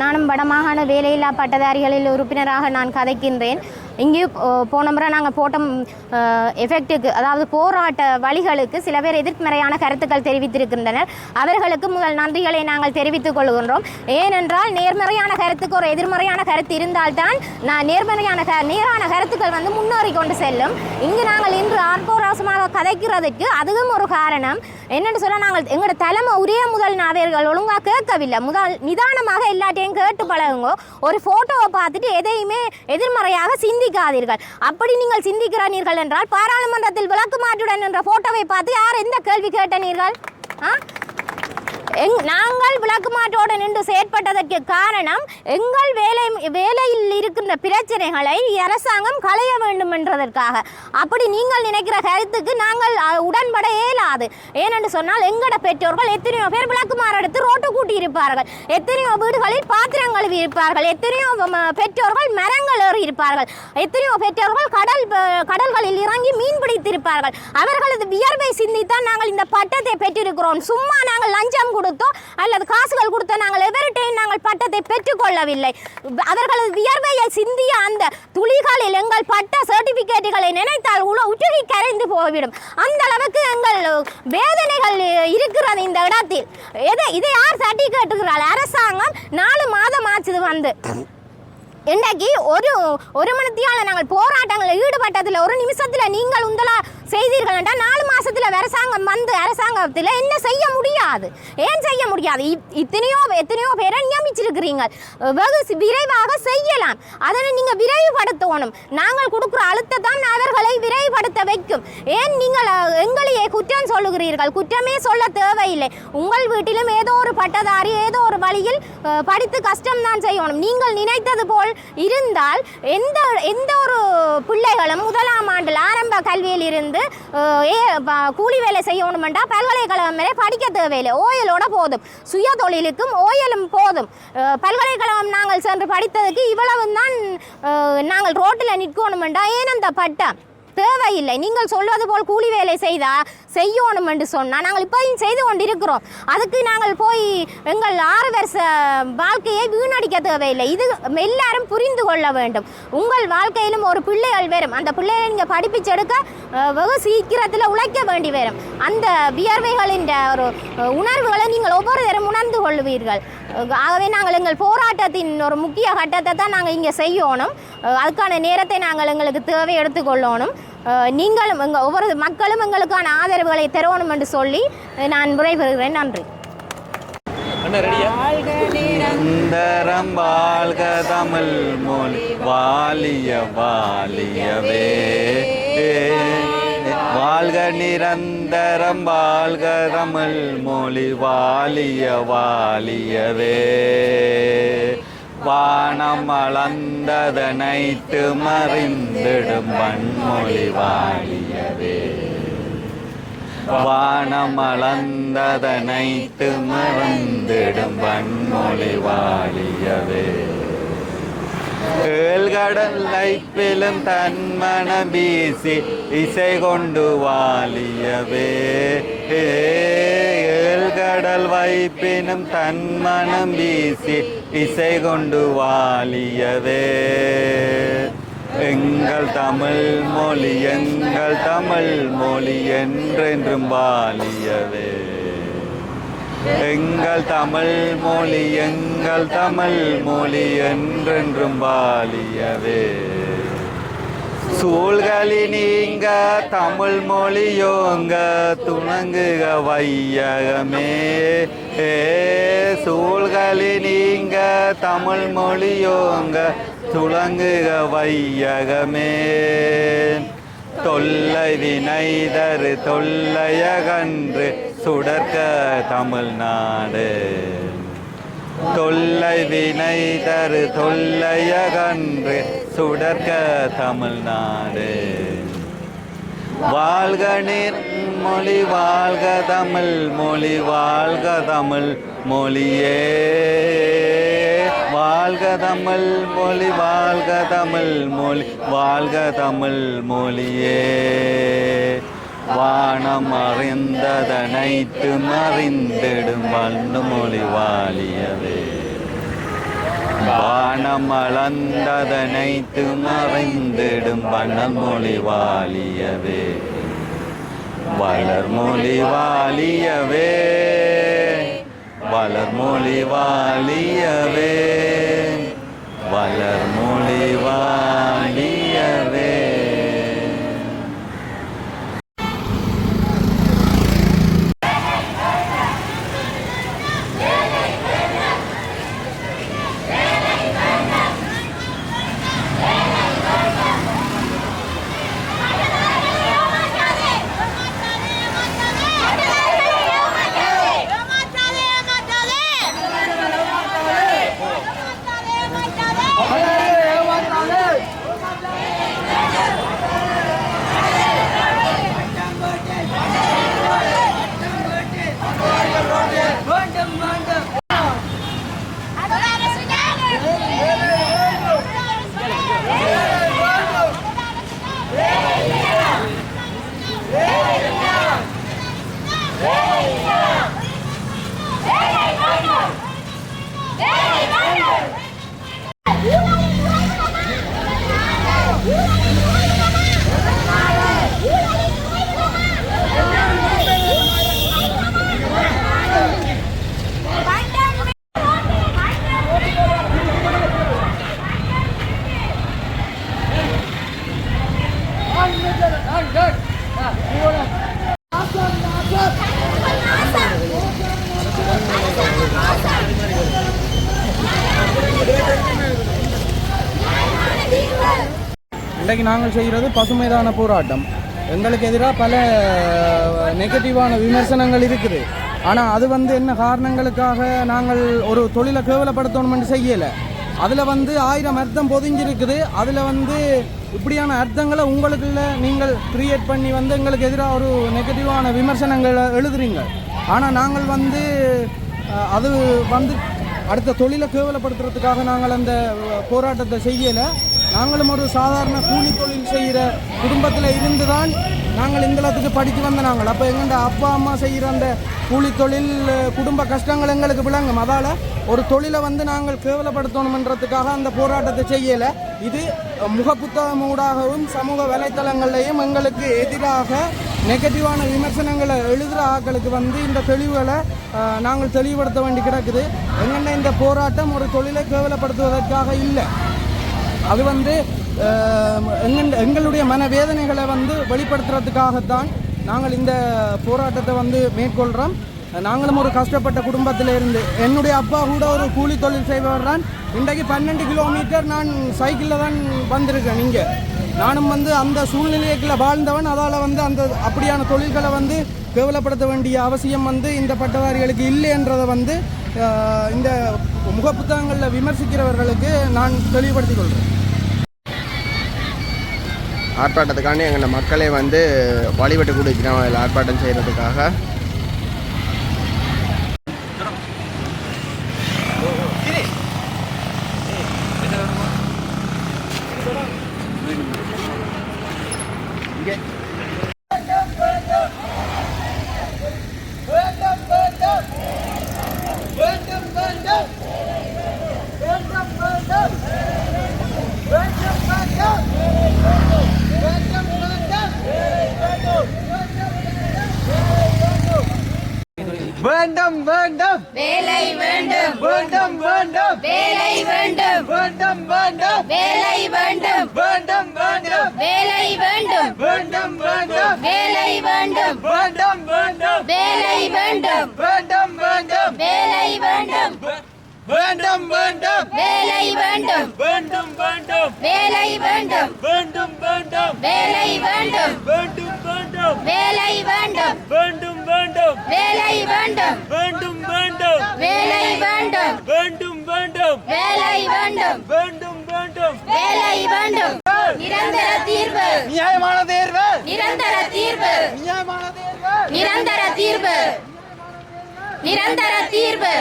நானும் வடமாகாண வேலையில்லா பட்டதாரிகளில் உறுப்பினராக நான் கதைக்கின்றேன். இங்கேயும் போ- போன முறை நாங்கள் போட்ட எஃபெக்ட்டுக்கு அதாவது போராட்ட வழிகளுக்கு சில பேர் எதிர்மறையான கருத்துக்கள் தெரிவித்திருக்கின்றனர். அவர்களுக்கு முதல் நன்றிகளை நாங்கள் தெரிவித்துக் கொள்கின்றோம். ஏனென்றால் நேர்மறையான கருத்துக்கு ஒரு எதிர்மறையான கருத்து இருந்தால்தான் நான் நேர்மறையான க நேரான கருத்துக்கள் வந்து முன்னேறி கொண்டு செல்லும். இங்கு நாங்கள் இன்று ஆர்ப்போராசமாக கதைக்கிறதுக்கு அதுவும் ஒரு காரணம். என்னென்னு சொல்ல நாங்கள் எங்களோட தலைமை உரிய முதல் நாவர்கள் ஒழுங்காக கேட்கவில்லை. முதல் நிதானமாக எல்லாத்தையும் கேட்டு பழகுங்க. ஒரு ஃபோட்டோவை பார்த்துட்டு எதையுமே எதிர்மறையாக சிந்திக்காதீர்கள். அப்படி நீங்கள் சிந்திக்கிறீர்கள் என்றால் பாராளுமன்றத்தில் விளக்கு மாற்றுடன் என்ற போட்டோவை பார்த்து யார் எந்த கேள்வி கேட்டனீர்கள்? ஆ? எங் நாங்கள் விளக்குமாற்றோடு நின்று செயற்பட்டதற்கு காரணம் எங்கள் வேலை வேலையில் இருக்கின்ற பிரச்சனைகளை அரசாங்கம் களைய வேண்டும் என்றதற்காக. அப்படி நீங்கள் நினைக்கிற கருத்துக்கு நாங்கள் உடன்பட கூடாது ஏனென்று சொன்னால் எங்கட பெற்றோர்கள் எத்தனையோ பேர் விளக்குமாறு எடுத்து ரோட்டு கூட்டி இருப்பார்கள் எத்தனையோ வீடுகளில் பாத்திரம் கழுவி இருப்பார்கள் எத்தனையோ பெற்றோர்கள் மரங்கள் ஏறி இருப்பார்கள். எத்தனையோ பெற்றோர்கள் கடல் கடல்களில் இறங்கி மீன் பிடித்திருப்பார்கள். அவர்களது வியர்வை சிந்தித்தான் நாங்கள் இந்த பட்டத்தை பெற்றிருக்கிறோம். சும்மா நாங்கள் லஞ்சம் கொடுத்தோ அல்லது காசுகள் கொடுத்தோ நாங்கள் எவர்கிட்டையும் நாங்கள் பட்டத்தை பெற்றுக்கொள்ளவில்லை. அவர்களது வியர்வையை சிந்திய அந்த துளிகளில் எங்கள் பட்ட சர்டிபிகேட்டுகளை நினைத்தால் உல உருகி கரைந்து போய்விடும். அந்த அளவுக்கு எங்கள் வேதனைகள் இருக்கிறது இந்த இடத்தில். எதை இதை யார் தட்டி கேட்டுக்கிறாள் அரசாங்கம் நாலு மாதம் ஆச்சுது வந்து. இன்றைக்கு ஒரு ஒரு மணித்தியால நாங்கள் போராட்டங்களில் ஈடுபட்டதில் ஒரு நிமிஷத்தில் நீங்கள் உந்தலா செய்தீர்கள் என்றால் நாலு மாதத்தில் அரசாங்கம் வந்து அரசாங்கத்தில் என்ன செய்ய முடியாது. ஏன் செய்ய முடியாது? இத்தனையோ எத்தனையோ பேரை நியமிச்சிருக்கிறீங்க வெகு விரைவாக செய்யலாம். அதனை நீங்கள் விரைவுபடுத்தணும். நாங்கள் கொடுக்குற அழுத்தத்தான் அவர்களை விரைவுபடுத்த வைக்கும். ஏன் நீங்கள் எங்களையே குற்றம் சொல்லுகிறீர்கள்? குற்றமே சொல்ல தேவையில்லை. உங்கள் வீட்டிலும் ஏதோ ஒரு பட்டதாரி ஏதோ ஒரு வழியில் படித்து கஷ்டம் தான் செய்யணும். நீங்கள் நினைத்தது போல் இருந்தால் எந்த எந்த ஒரு பிள்ளைகளும் முதலாம் ஆண்டில் ஆரம்ப கல்வியில் இருந்து ஏ ப- கூலி வேலை செய்யணுமெண்டா பல்கலைக்கழகம் வரை படிக்க தேவையில்லை. ஓயலோட போதும். சுய தொழிலுக்கும் ஓயலும் போதும். பல்கலைக்கழகம் நாங்கள் சென்று படித்ததுக்கு இவ்வளவு தான் நாங்கள் ரோட்டில் நிற்கணுமெண்டா. ஏன் அந்த பட்டம்? தேவையில்லை. நீங்கள் சொல்வது போல் கூலி வேலை செய்தால் செய்யணும் என்று சொன்னால் நாங்கள் இப்போதையும் செய்து கொண்டிருக்கிறோம். அதுக்கு நாங்கள் போய் எங்கள் ஆறு வருஷ வாழ்க்கையை வீணடிக்க தேவையில்லை. இது எல்லாரும் புரிந்து கொள்ள வேண்டும். உங்கள் வாழ்க்கையிலும் ஒரு பிள்ளைகள் வரும். அந்த பிள்ளைகளை நீங்கள் படிப்பிச்செடுக்க அஹ், வெகு சீக்கிரத்தில் உழைக்க வேண்டி வரும். அந்த வியர்வைகளின் ஒரு உணர்வுகளை நீங்கள் ஒவ்வொரு தரம் உணர்ந்து கொள்வீர்கள். ஆகவே நாங்கள் எங்கள் போராட்டத்தின் ஒரு முக்கிய கட்டத்தை தான் நாங்கள் இங்கே செய்யணும். அதுக்கான நேரத்தை நாங்கள் எங்களுக்கு தேவை எடுத்துக்கொள்ளணும். நீங்களும் எங்கள் ஒவ்வொரு மக்களும் எங்களுக்கான ஆதரவுகளை தரணும் என்று சொல்லி நான் விடைபெறுகிறேன். நன்றி. நிரந்தரம் வாழ்க தமிழ் மொழி. வாலிய வாலியவே. வாழ்க நிரந்தரம் வாழ்க தமிழ் மொழி. வாலிய வாலியவே. வானம் அளந்ததனைத்து மறிந்திடும் வன்மொழி வாழியவே வானம் அளந்ததனைத்து மறந்திடும் வன்மொழி வாழியவே ஏழ்கடல் லைப்பிலும் தன்மன வீசி இசை கொண்டு வாழியவே ஏழ்கடல் வைப்பினும் தன்மனம் வீசி இசை கொண்டு வாலியவே. எங்கள் தமிழ் மொழி எங்கள் தமிழ் மொழி என்றென்றும் வாலியவே. எங்கள் தமிழ் மொழி எங்கள் தமிழ் மொழி என்றென்றும் வாலியவே. சூழ்களி நீங்க தமிழ் மொழியோங்க துணங்குக வையகமே. ஏ சூழ்களி நீங்க தமிழ் மொழியோங்க துளங்குக வையகமே. தொல்லை வினைதரு தொல்லையகன்று சுடர்க்க தமிழ்நாடு. தொல்லை வினைதரு தொல்லையகன்று சுடர்க்க தமிழ்நாடு வாழ்க நீர் மொழி வாழ்க தமிழ் மொழி வாழ்க தமிழ் மொழியே. வாழ்க தமிழ் மொழி வாழ்க தமிழ் மொழி வாழ்க தமிழ் மொழியே. வானம் அறிந்ததனைத்து மறிந்திடும் வண்ணு மொழி வாழியவே வானம் அளந்ததனைத்து மறைந்திடும் வண்ணல் வாலியவே வளர்மொழி வாலியவே வளர்மொழி வாலியவே வளர்மொழி வாலியவே இன்றைக்கு நாங்கள் செய்கிறது பசுமைதான போராட்டம். எங்களுக்கு எதிராக பல நெகட்டிவான விமர்சனங்கள் இருக்குது. ஆனால் அது வந்து என்ன காரணங்களுக்காக நாங்கள் ஒரு தொழிலை கேவலப்படுத்தணும்னு செய்யலை. அதில் வந்து ஆயிரம் அர்த்தம் பொதிஞ்சிருக்குது. அதில் வந்து இப்படியான அர்த்தங்களை உங்களுக்குள்ள நீங்கள் கிரியேட் பண்ணி வந்து எங்களுக்கு எதிராக ஒரு நெகட்டிவான விமர்சனங்களை எழுதுறீங்க. ஆனால் நாங்கள் வந்து அது வந்து அடுத்த தொழிலை கேவலப்படுத்துறதுக்காக நாங்கள் அந்த போராட்டத்தை செய்யலை. நாங்களும் ஒரு சாதாரண கூலி தொழில் செய்கிற குடும்பத்தில் இருந்து தான் நாங்கள் இந்த இடத்துக்கு படித்து வந்த நாங்கள். அப்போ எங்கள்ட அப்பா அம்மா செய்கிற அந்த கூலி தொழில் குடும்ப கஷ்டங்கள் எங்களுக்கு விளங்கும். அதால் ஒரு தொழிலை வந்து நாங்கள் கேவலப்படுத்தணுமன்றதுக்காக அந்த போராட்டத்தை செய்யலை. இது முக முகப்புத்தகம் ஊடாகவும் சமூக வலைத்தளங்கள்லையும் எங்களுக்கு எதிராக நெகட்டிவான விமர்சனங்களை எழுதுகிற ஆக்களுக்கு வந்து இந்த தெளிவுகளை நாங்கள் தெளிவுபடுத்த வேண்டி கிடக்குது. எங்கன்னா இந்த போராட்டம் ஒரு தொழிலை கேவலப்படுத்துவதற்காக இல்லை. அது வந்து எங்க- எங்களுடைய மனவேதனைகளை வந்து வெளிப்படுத்துறதுக்காகத்தான் நாங்கள் இந்த போராட்டத்தை வந்து மேற்கொள்கிறோம் நாங்களும் ஒரு கஷ்டப்பட்ட குடும்பத்தில் இருந்து என்னுடைய அப்பா கூட ஒரு கூலி தொழில் செய்பவர் தான். இன்றைக்கு பன்னெண்டு கிலோமீட்டர் நான் சைக்கிளில் தான் வந்திருக்கேன் இங்கே. நானும் வந்து அந்த சூழ்நிலைக்குள்ள வாழ்ந்தவன். அதால் வந்து அந்த அப்படியான தொழில்களை வந்து கேவலப்படுத்த வேண்டிய அவசியம் வந்து இந்த பட்டதாரிகளுக்கு இல்லை என்றதை வந்து இந்த முக புத்தகங்களில் விமர்சிக்கிறவர்களுக்கு நான் தெளிவுபடுத்திக் கொள்கிறேன். ஆர்ப்பாட்டத்துக்காண்டி எங்கள் மக்களே வந்து வழிபட்டு கொடுக்கிறோம் அதில் ஆர்ப்பாட்டம் செய்கிறதுக்காக. வேண்டும் வேண்டும் வேலை வேண்டும் வேண்டும் வேண்டும் வேலை வேண்டும் வேண்டும் வேண்டும் வேலை வேண்டும் வேண்டும் வேண்டும் வேலை வேண்டும் வேண்டும் வேண்டும் வேலை வேண்டும் வேண்டும் வேண்டும் வேலை வேண்டும் வேண்டும் வேண்டும் வேலை வேண்டும் வேண்டும் வேண்டும் வேலை வேண்டும் வேண்டும் வேண்டும் வேலை வேண்டும் வேண்டும் வேண்டும் வேலை வேண்டும் வேண்டும் வேண்டும் வேலை வேண்டும் வேண்டும் வேண்டும் வேலை வேண்டும் வேண்டும் வேண்டும் வேலை வேண்டும் வேண்டும் வேண்டும் வேலை வேண்டும் வேண்டும் வேண்டும் வேலை வேண்டும் நிரந்தர தீர்வு. நியாயமான தேர்வு. நிரந்தர தீர்வு. நியாயமான தேர்வு. நிரந்தர தீர்வு. நிரந்தர தீர்வு.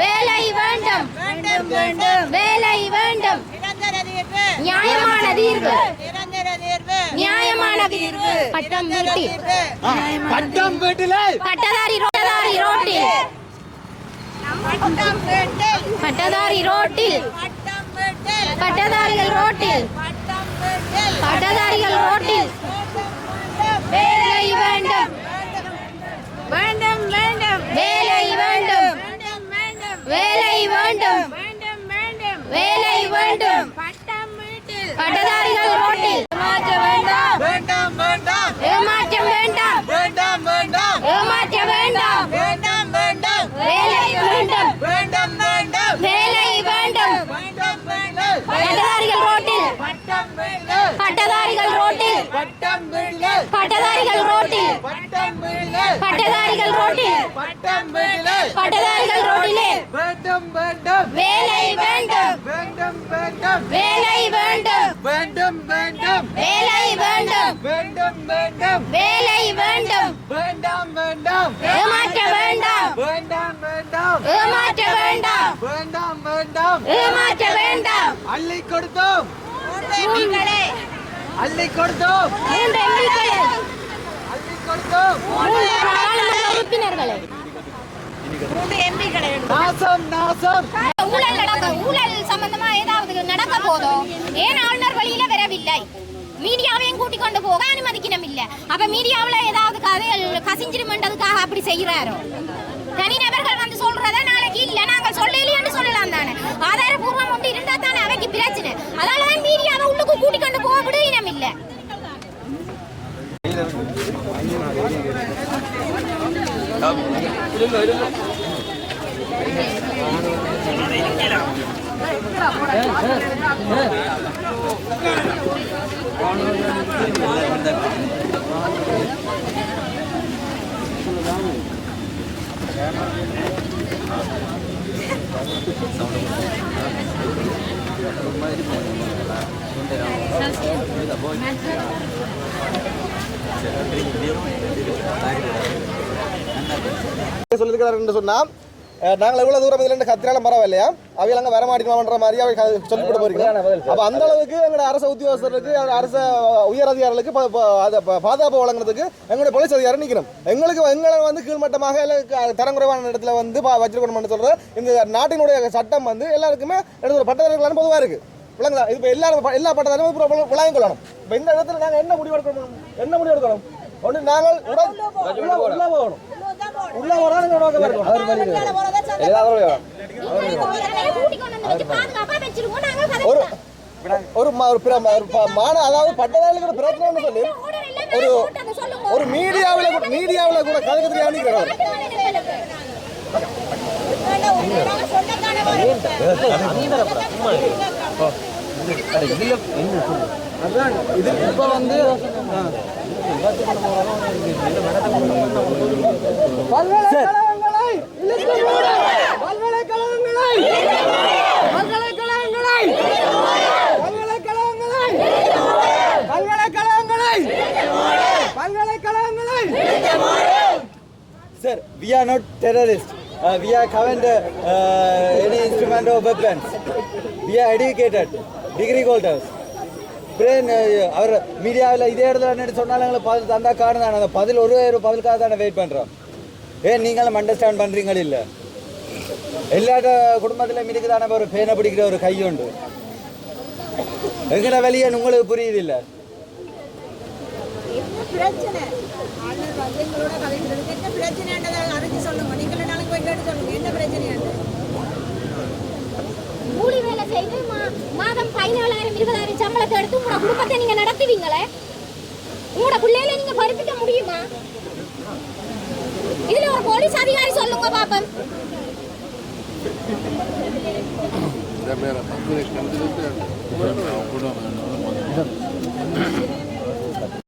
வேலை வேண்டும். வேண்டும் வேண்டும். வேலை வேண்டும். நிரந்தர தீர்வு. நியாயமான தீர்வு. நிரந்தர தீர்வு. நியாயமான தீர்வு. பட்டம் வீட்டி. பட்டம் வீட்டில. பட்டதாரி பட்டதாரி ரோட்டில் பட்டதாரி ரோட்டில். பட்ட பட்டதாரிகள் ரோட்டில். பட்டதாரிகள் ரோட்டில். வேலை வேண்டும். வேண்டும் வேண்டும். வேலை வேண்டும். வேலை வேண்டும். வேலை வேண்டும். பட்டதாரிகள் ரோட்டில் மாற்ற வேண்டாம் வேண்டாம் வேண்டாம் ஏமாற்றம் வேண்டாம் வேண்டாம் வேண்டாம் ஏமாற்ற வேண்டாம் வேண்டாம் வேண்டாம் வேலை வேண்டும் வேண்டாம் வேண்டாம் வேலை வேண்டும் வேண்டாம் வேண்டாம் பட்டதாரிகள் ரோட்டில் பட்டம் வேண்டாம் பட்டதாரிகள் ரோட்டில் பட்டம் வேண்டாம் பட்டதாரிகள் ரோட்டில். பட்டதாரிகள் ரோட்டில். பட்டதாரிகள் ரோட்டிலே. வேண்டும் வேண்டாம். வேலை வேண்டும். வேண்டும் வேண்டாம். வேலை வேண்டும். வேண்டும் வேண்டாம். வேலை வேண்டும். வேண்டும் வேண்டாம். வேலை வேண்டும். வேண்டாம் வேண்டாம். ஏமாற்ற வேண்டாம். வேண்டாம் வேண்டாம். ஏமாற்ற வேண்டாம். வேண்டாம் வேண்டாம். ஏமாற்ற வேண்டாம். அள்ளி கொடுத்தோம். அள்ளி கொடுத்தோம். மூன்று எம்பிக்களே அள்ளி கொடுத்தோம். மூன்று பாராளுமன்ற உறுப்பினர்களே. மூன்று எம்பிக்களே நாசம் நாசம். ஊழல் நடக்க ஊழல் சம்பந்தமா ஏதாவது நடக்க போதோ ஏன் ஆளுநர் வழியில வரவில்லை? மீடியாவையும் கூட்டிக் கொண்டு போக அனுமதிக்கணும் இல்ல அப்ப மீடியாவுல ஏதாவது கதைகள் கசிஞ்சிருமன்றதுக்காக அப்படி செய்யறாரோ தனிநபர்கள் வந்து சொல்றத நாளைக்கு இல்ல நாங்கள் சொல்லலைன்னு சொல்லலாம் தானே? ஆதாரபூர்வம் ஒன்று இருந்தா தானே அவைக்கு பிரச்சனை? அதனாலதான் மீடியாவை உள்ளுக்கு கூட்டிக் கொண்டு போக விடுவினம் இல்ல சொல்லியிருக்கிறாருன்னு சொன்னால் நாங்கள் எவ்வளவு தூரம் இதுல இருந்து கத்திராலும் பரவாயில்லையா அவையில் அங்கே வரமாட்டோம்ன்ற மாதிரி அவை சொல்லிவிட்டு போறீங்க. அப்போ அந்த அளவுக்கு எங்களோட அரசு உத்தியோகஸ்தருக்கு அரசு உயர் அதிகாரிகளுக்கு அதை பாதுகாப்பு வழங்குறதுக்கு எங்களுடைய போலீஸ் அதிகாரி நிற்கணும் எங்களுக்கு எங்களை வந்து கீழ்மட்டமாக இல்லை க- தரங்குறைவான இடத்துல வந்து பா- வச்சிருக்கணும்னு சொல்ற இந்த நாட்டினுடைய சட்டம் வந்து எல்லாருக்குமே எடுத்து ஒரு பட்டதாரிகளான பொதுவாக இருக்கு. விளங்குதா? இது இப்போ எல்லாரும் எல்லா பட்டதாரியும் இப்போ விளங்கிக் கொள்ளணும். இப்போ இந்த இடத்துல நாங்கள் என்ன முடிவு எடுக்கணும்? என்ன முடிவு எடுக்கணும்? ஒன்று நாங்கள் உட உள்ள உள்ள போகணும். உள்ள போனால் ஒரு ஒரு மான அதாவது பட்டதாரிகளுக்கு ஒரு பிரச்சனைன்னு சொல்லி ஒரு ஒரு மீடியாவில் கூட மீடியாவில் கூட கதை கத்திரி இது இப்போ வந்து பல்வேறு Sir, we are not terrorists. Uh, we are haven't uh, any instrument or weapons. We are educated, degree holders. Biren அவர் மீடியாவில் இதே இடத்துல நின்று சொன்னாலும் எங்களுக்கு பதில் தந்தா காரணம் அந்த பதில் ஒரு பதிலுக்காக தானே வெயிட் பண்ணுறோம் ஏன் நீங்களும் அண்டர்ஸ்டாண்ட் பண்ணுறீங்களா இல்லை? எல்லா குடும்பத்திலும் இருக்குதானே ஒரு பேனை பிடிக்கிற ஒரு கை உண்டு. எங்கட வெளியே உங்களுக்கு புரியுது இல்லை? கூலி வேலை செய்து மா- மாதம் பதினாலாயிரம் இருபதாயிரம் சம்பளத்தை எடுத்து உங்களோட குடும்பத்தை நீங்க நடத்துவீங்களே? உங்களோட பிள்ளைகளை நீங்க படிப்பிக்க முடியுமா? இதுல ஒரு போலீஸ் அதிகாரி சொல்லுங்க பாப்பம். இந்த மேல பங்குரை கண்டித்து